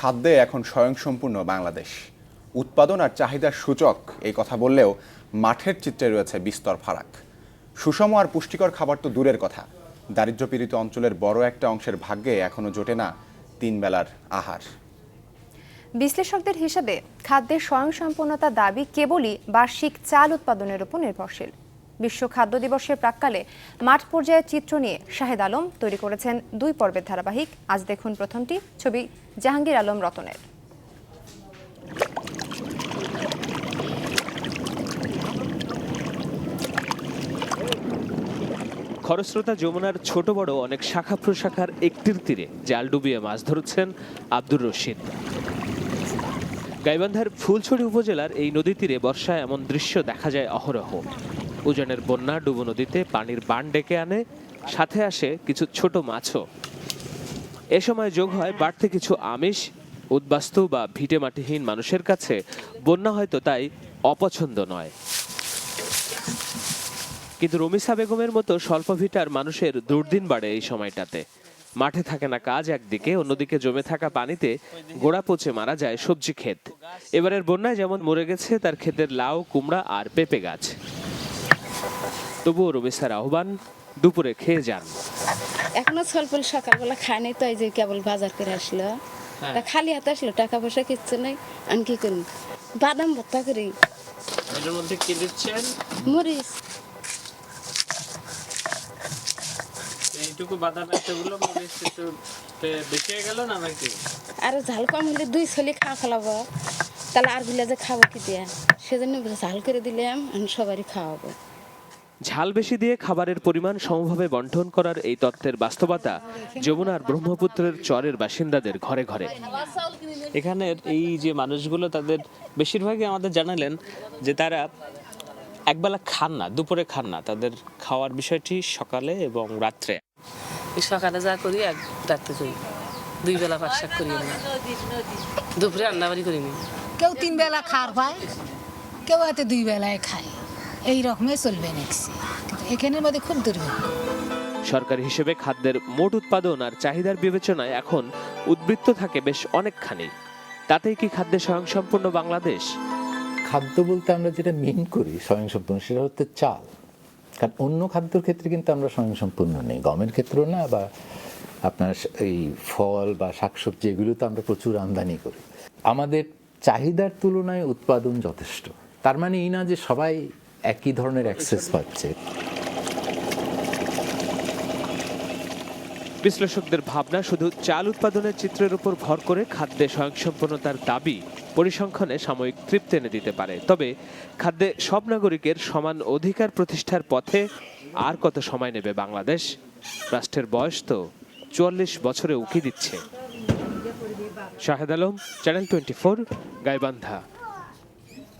খাদ্যে এখন স্বয়ংসম্পূর্ণ বাংলাদেশ। উৎপাদন আর চাহিদার সূচক, এই কথা বললেও মাঠের চিত্রে রয়েছে বিস্তর ফারাক। সুষম আর পুষ্টিকর খাবার তো দূরের কথা। দারিদ্র্যপীড়িত অঞ্চলের বড় একটা অংশের ভাগ্যে এখনও জোটে না তিন বেলার আহার। বিশ্লেষকদের হিসাবে, খাদ্যের স্বয়ংসম্পূর্ণতা দাবি কেবলই বার্ষিক চাল উৎপাদনের উপর নির্ভরশীল। বিশ্ব খাদ্য দিবসের প্রাককালে মাঠ পর্যায়ের চিত্র নিয়ে শাহেদ আলম তৈরি করেছেন দুই পর্বের ধারাবাহিক। আজ দেখুন প্রথমটি, ছবি জাহাঙ্গীর আলম রতনের। খরস্রোতা যমুনার ছোট বড় অনেক শাখা প্রশাখার একটির তীরে জাল ডুবিয়ে মাছ ধরছেন আব্দুর রশিদ। গাইবান্ধার ফুলছড়ি উপজেলার এই নদী তীরে বর্ষায় এমন দৃশ্য দেখা যায় অহরহ। উজানের বন্যা ডুবো নদীতে পানির বান ডেকে আনে, সাথে আসে কিছু ছোট মাছও। এ সময় যোগ হয় বাড়তি কিছু আমিষ, উদ্বাস্তু বা ভিটে মাটিহীন মানুষের কাছে। বন্যা হয়তো তাই অপছন্দ নয়। কিন্তু রমিসা বেগমের মতো স্বল্প ভিটার মানুষের দুর্দিন বাড়ে এই সময়টাতে। মাঠে থাকে না কাজ একদিকে, অন্যদিকে জমে থাকা পানিতে গোড়া পচে মারা যায় সবজি ক্ষেত। এবারের বন্যায় যেমন মরে গেছে, তার ক্ষেতের লাউ, কুমড়া আর পেঁপে গাছ। তবুও আহ্বান দুপুরে খেয়ে যান। এখনও সকালবেলা খায় নাই তো এই যে কেবল বাজার করে আসলো। তা খালি হাতে আসলো টাকা পয়সা কিচ্ছু নেই আমি কি করি বাদাম ভর্তা করি। এটার মধ্যে কি দিচ্ছেন? মরিচ। এইটুকু বাদাম এতগুলো মরিচ একটু বেশি গেল না নাকি আর ঝাল কম হলে দুই ছলি খাওয়া ফেলাবো। তাহলে আরগুলা যে খাব কি দিয়া? সেজন্য ঝাল করে দিলাম আমি সবারই খাওয়াবো। ঝাল বেশি দিয়ে খাবারের পরিমাণ সমভাবে বন্টন করার এই তত্ত্বের বাস্তবতা যমুনার ব্রহ্মপুত্রের চরের বাসিন্দাদের ঘরে ঘরে। এখানের এই যে মানুষগুলো তাদের বেশিরভাগই আমাদের জানালেন যে তারা একবেলা খান না দুপুরে খান না তাদের খাওয়ার বিষয়টি সকালে এবং রাত্রে। সকালে যা করি এক রাত্রে করি। দুই বেলা পাক শাক করি আমি। দুপুরে রান্নাবাড়ি করিনি কেউ তিন বেলা খাওয়ার পায় কেউ হয়তো দুই বেলায় খায়। এই রকমই চলবে নেক্সট কিন্তু এখানের মধ্যে খুব দুর্ভাগ্য সরকারি হিসেবে খাদ্যের মোট উৎপাদন আর চাহিদার বিবেচনায় এখন উদ্বৃত্ত থাকে বেশ অনেকখানি। তাতেই কি খাদ্যে স্বয়ংসম্পূর্ণ বাংলাদেশ? খাদ্য বলতে আমরা যেটা মেন করি স্বয়ংসম্পূর্ণ সেটা হচ্ছে চাল। কারণ অন্য খাদ্যর ক্ষেত্রে কিন্তু আমরা স্বয়ংসম্পূর্ণ নেই। গমের ক্ষেত্রেও না বা আপনার এই ফল বা শাকসবজি এগুলো তো আমরা প্রচুর আমদানি করি। আমাদের চাহিদার তুলনায় উৎপাদন যথেষ্ট। তার মানে এই না যে সবাই একই ধরনের অ্যাক্সেস পাচ্ছে। বিশ্লেষকদের ভাবনা, শুধু চাল উৎপাদনের চিত্রের উপর ভর করে খাদ্যে স্বয়ংসম্পন্নতার দাবি পরিসংখ্যানে সাময়িক তৃপ্তি এনে দিতে পারে। তবে খাদ্যে সব নাগরিকের সমান অধিকার প্রতিষ্ঠার পথে আর কত সময় নেবে বাংলাদেশ? রাষ্ট্রের বয়স তো চুয়াল্লিশ বছরে উকি দিচ্ছে। Shahed Alam channel twenty four Gaibandha.